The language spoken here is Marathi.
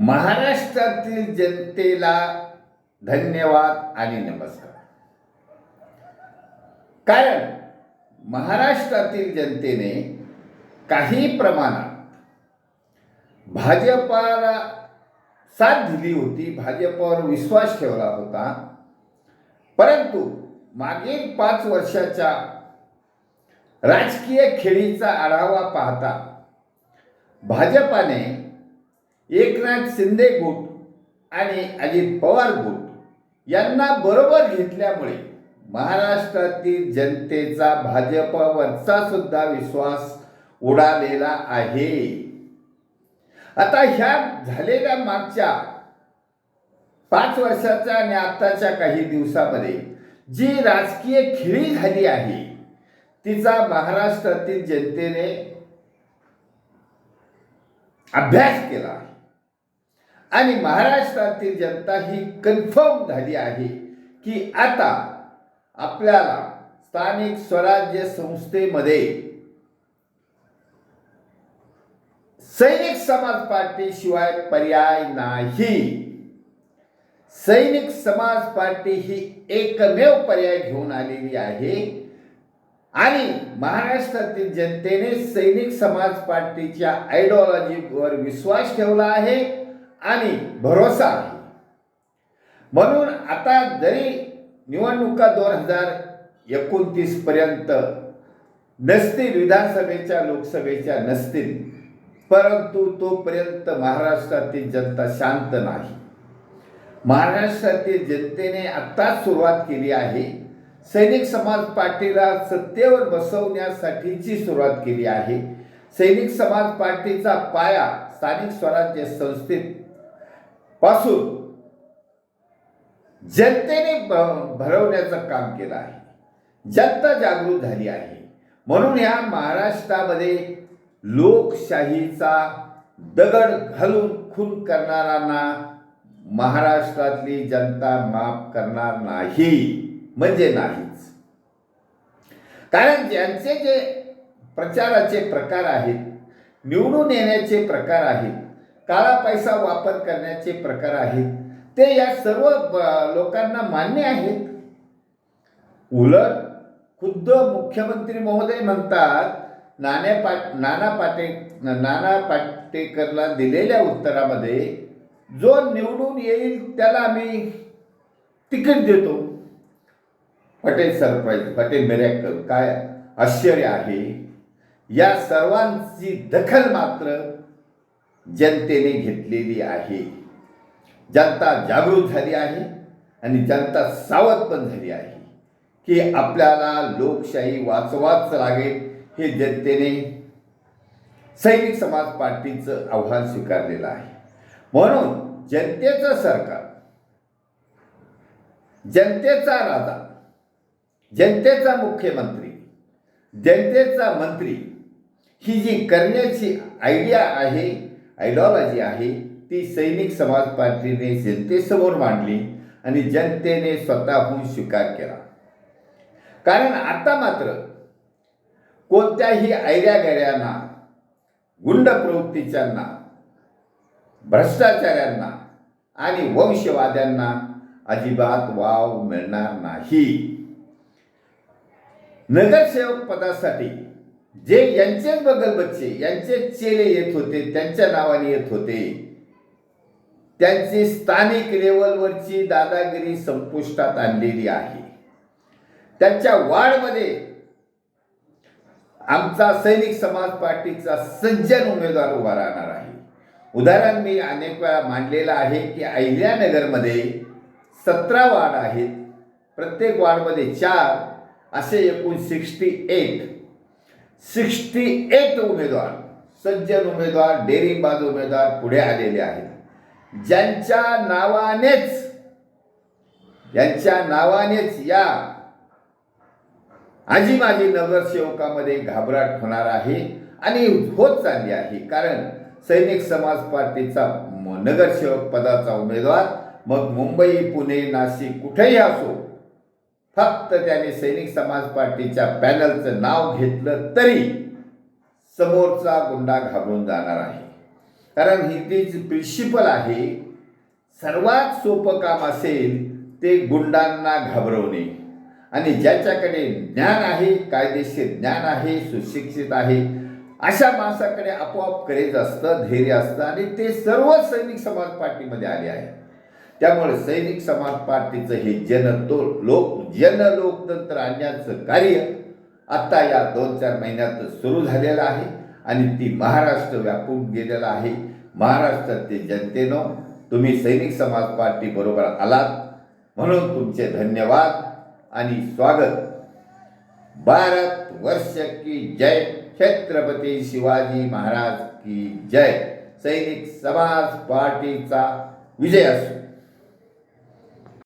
महाराष्ट्रातील जनतेला धन्यवाद आणि नमस्कार. कारण महाराष्ट्रातील जनतेने काही प्रमाणात भाजपाला साथ दिली होती भाजपावर विश्वास ठेवला होता. परंतु मागील पाच वर्षाच्या राजकीय खेळीचा आढावा पाहता भाजपाने एकनाथ शिंदे गुट आणि अजित पवार गुट यांना बरोबर घेतल्यामुळे महाराष्ट्रातील जनतेचा भाजपवरचा सुद्धा विश्वास उडालेला आहे. आता ह्या झालेल्या मागच्या पाच वर्षाच्या आणि आताच्या काही दिवसामध्ये जी राजकीय खेळी झाली आहे तिचा महाराष्ट्रातील जनतेने अभ्यास केला. आहे आणि महाराष्ट्रातील जनता ही कन्फर्म झाली आहे की आता आपल्याला स्थानिक स्वराज्य संस्थेमध्ये सैनिक समाज पार्टी शिवाय पर्याय नाही. सैनिक समाज पार्टी ही एकमेव पर्याय घेऊन आलेली आहे. आणि महाराष्ट्रातील जनतेने सैनिक समाज पार्टीच्या आयडिओलॉजीवर विश्वास ठेवला आहे. आणि भरोसा आहे. म्हणून आता जरी निवडणुका दोन हजार एकोणतीस पर्यंत नसतील विधानसभेच्या लोकसभेच्या नसतील परंतु तोपर्यंत महाराष्ट्रातील जनता शांत नाही. महाराष्ट्रातील जनतेने आत्ताच सुरुवात केली आहे. सैनिक समाज पार्टीला सत्तेवर बसवण्यासाठीची सुरुवात केली आहे. सैनिक समाज पार्टीचा पाया स्थानिक स्वराज्य संस्थेत पासून जनतेने भरवण्याचं काम केलं आहे. जनता जागृत झाली आहे. म्हणून या महाराष्ट्रामध्ये लोकशाहीचा दगड घालून खून करणाऱ्यांना महाराष्ट्रातली जनता माफ करणार नाही म्हणजे नाहीच. कारण ज्यांचे जे प्रचाराचे प्रकार आहेत निवडून येण्याचे प्रकार आहेत काळा पैसा वापर करण्याचे प्रकार आहेत. ते या सर्व लोकांना मान्य आहेत. उलट खुद्द मुख्यमंत्री महोदय म्हणतात नाण्या पाट नाना पाटे नाना पाटेकरला दिलेल्या उत्तरामध्ये जो निवडून येईल त्याला आम्ही तिकीट देतो. पटेल सरप्राईज पटेल मिरॅकल काय आश्चर्य आहे. या सर्वांची दखल मात्र जनतेने घेतलेली आहे. जनता जागृत झाली आहे आणि जनता सावध पण झाली आहे की आपल्याला लोकशाही वाचवाच लागेल हे जनतेने सैनिक समाज पार्टीचं आव्हान स्वीकारलेलं आहे. म्हणून जनतेचं सरकार जनतेचा राजा जनतेचा मुख्यमंत्री जनतेचा मंत्री ही जी करण्याची आयडिया आहे आयडिओलॉजी आहे ती सैनिक समाज पार्टीने जनतेसमोर मांडली आणि जनतेने स्वतःहून स्वीकार केला. कारण आता मात्र कोणत्याही ऐऱ्यागैऱ्यांना गुंड प्रवृत्तीच्यांना भ्रष्टाचाऱ्यांना आणि वंशवाद्यांना अजिबात वाव मिळणार नाही. नगरसेवक पदासाठी जे यांचेच बगल बच्चे यांचे चेले येत होते त्यांच्या नावाने येत होते. त्यांची स्थानिक लेवलवरची दादागिरी संपुष्टात आणलेली आहे. त्यांच्या वार्डमध्ये आमचा सैनिक समाज पार्टीचा सज्जन उमेदवार उभा राहणार आहे. उदाहरण मी अनेक वेळा मांडलेलं आहे की अहिल्यानगरमध्ये सतरा वार्ड आहेत. प्रत्येक वार्डमध्ये चार असे एकूण सिक्स्टी एट. सिक्स्टी एट उमेदवार सज्जन उमेदवार डेअरिंगबाज उमेदवार पुढे आलेले आहेत. ज्यांच्या नावानेच यांच्या नावानेच या आजी माझी नगरसेवकामध्ये घाबराट होणार आहे आणि होत चालली आहे. कारण सैनिक समाज पार्टीचा नगरसेवक पदाचा उमेदवार मग मुंबई पुणे नाशिक कुठेही असो फक्त त्याने सैनिक समाज पार्टीच्या पॅनलचं नाव घेतलं तरी समोरचा गुंडा घाबरून जाणार आहे. कारण ही ती प्रिन्सिपल आहे सर्वात सोपं काम असेल ते गुंडांना घाबरवणे. आणि ज्याच्याकडे ज्ञान आहे कायदेशीर ज्ञान आहे सुशिक्षित आहे अशा माणसाकडे आपोआप करेज असतं धैर्य असतं आणि ते सर्व सैनिक समाज पार्टीमध्ये आले आहे त्यामुळे सैनिक समाज पार्टीचं हे जनतो लोक जन लोकतंत्र आणण्याचं कार्य आत्ता या दोन चार महिन्यात सुरू झालेलं आहे आणि ती महाराष्ट्र व्यापून गेलेलं आहे. महाराष्ट्रातील जनतेनं तुम्ही सैनिक समाज पार्टी बरोबर आलात. म्हणून तुमचे धन्यवाद आणि स्वागत. भारत वर्ष की जय. छत्रपती शिवाजी महाराज की जय. सैनिक समाज पार्टीचा विजय असो.